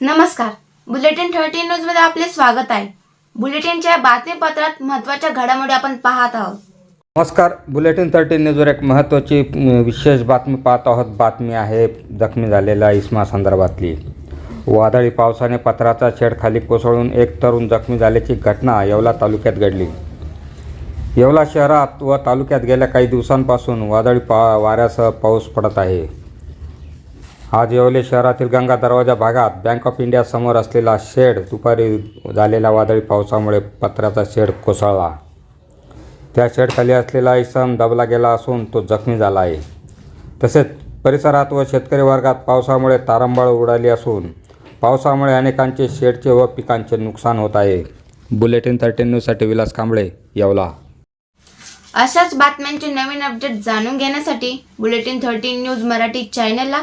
नमस्कार. Bulletin thirteen न्यूजमध्ये आपले स्वागत आहे. बुलेटिनच्या बातमीपत्रात महत्त्वाच्या घडामोडी आपण पाहत आहोत. नमस्कार. बुलेटिन थर्टीन न्यूजवर एक महत्त्वाची विशेष बातमी पाहत आहोत. बातमी आहे जखमी झालेल्या इस्मा संदर्भातली. वादळी पावसाने पत्राचा शेड खाली कोसळून एक तरुण जखमी झाल्याची घटना येवला तालुक्यात घडली. येवला शहरात व तालुक्यात गेल्या काही दिवसांपासून वादळी पा वाऱ्यासह पाऊस पडत आहे. आज येवले शहरातील गंगा दरवाजा भागात बँक ऑफ इंडिया समोर असलेला शेड दुपारी झालेल्या वादळी पावसामुळे पत्र्याचा शेड कोसळला. त्या शेडखाली असलेला इसम दबला गेला असून तो जखमी झाला आहे. तसेच परिसरात व शेतकरी वर्गात पावसामुळे तारंबळ उडाली असून पावसामुळे अनेकांचे शेडचे व पिकांचे नुकसान होत आहे. बुलेटिन थर्टीन न्यूजसाठी विलास कांबळे येवला. अशाच बातम्यांचे नवीन अपडेट जाणून घेण्यासाठी बुलेटिन थर्टीन न्यूज मराठी चॅनलला